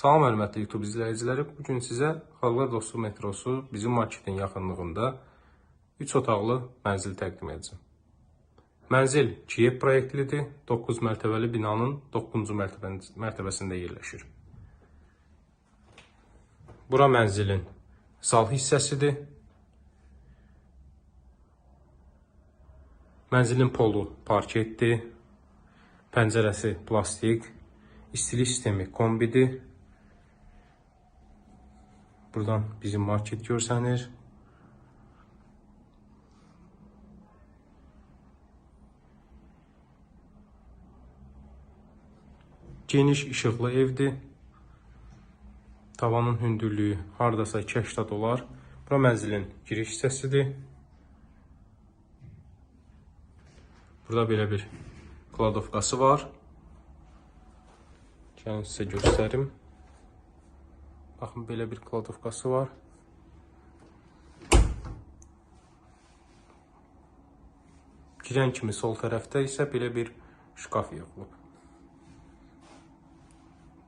Salam hörmətli YouTube izləyiciləri. Bu gün sizə Xalqlar Dostu metrosu bizim marketin yaxınlığında 3 otaqlı mənzil təqdim edəcəm. Mənzil Kiyev proyektlidir. 9 mərtəbəli binanın 9-cu mərtəbə- mərtəbəsində yerləşir. Bura mənzilin sal hissəsidir. Mənzilin polu parketdir. Pəncərəsi plastik. İstilik sistemi kombidir. Buradan bizim market görsənir. Geniş işıqlı evdir. Tavanın hündürlüyü hardasa 280 olar. Bura mənzilin giriş hissəsidir. Burada belə bir kladovkası var. Gəlin sizə göstərim. Baxın belə bir kladovkası var. Girən kimi sol tərəfdə isə belə bir şkaf yığılıb.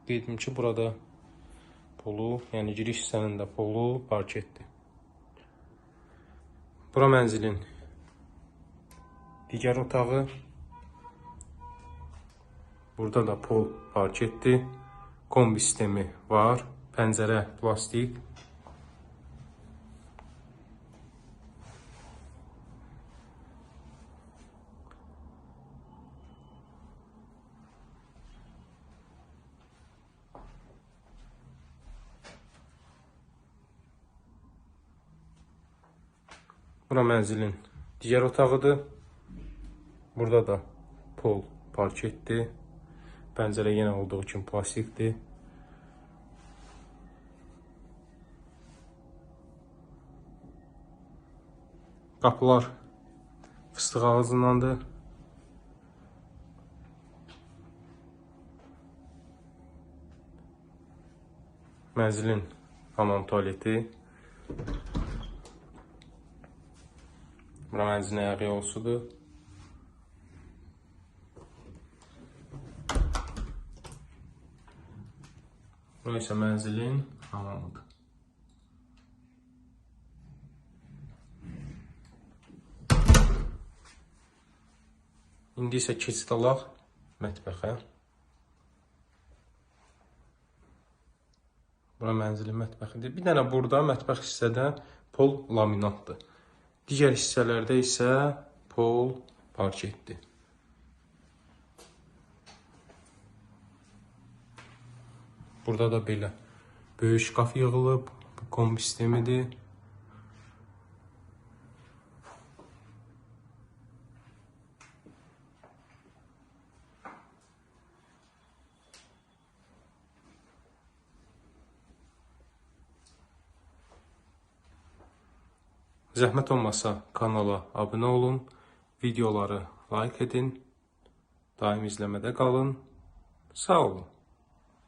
Qeydim ki, burada polu, yəni giriş hissənin də polu parketdir. Bura mənzilin digər otağı. Burada da pol parketdir. Kombi sistemi var. Pəncərə plastik. Bura mənzilin digər otağıdır. Burada da pol parketdir. Pəncərə yenə olduğu kimi plastikdir. Qapılar fıstıq ağzındandır. Mənzilin hamam tualeti. Bura mənzilin ayaq yolsudur. Bura isə mənzilin hamamıdır. İndi isə keçid alaq mətbəxə. Bura mənzilin mətbəxidir. Bir dənə burada mətbəx hissədə pol laminatdır. Digər hissələrdə isə pol parketdir. Burada da belə böyük şkaf yığılıb. Bu kombi sistemidir. Zəhmət olmasa kanala abunə olun, videoları like edin, daim izləmədə qalın. Sağ olun.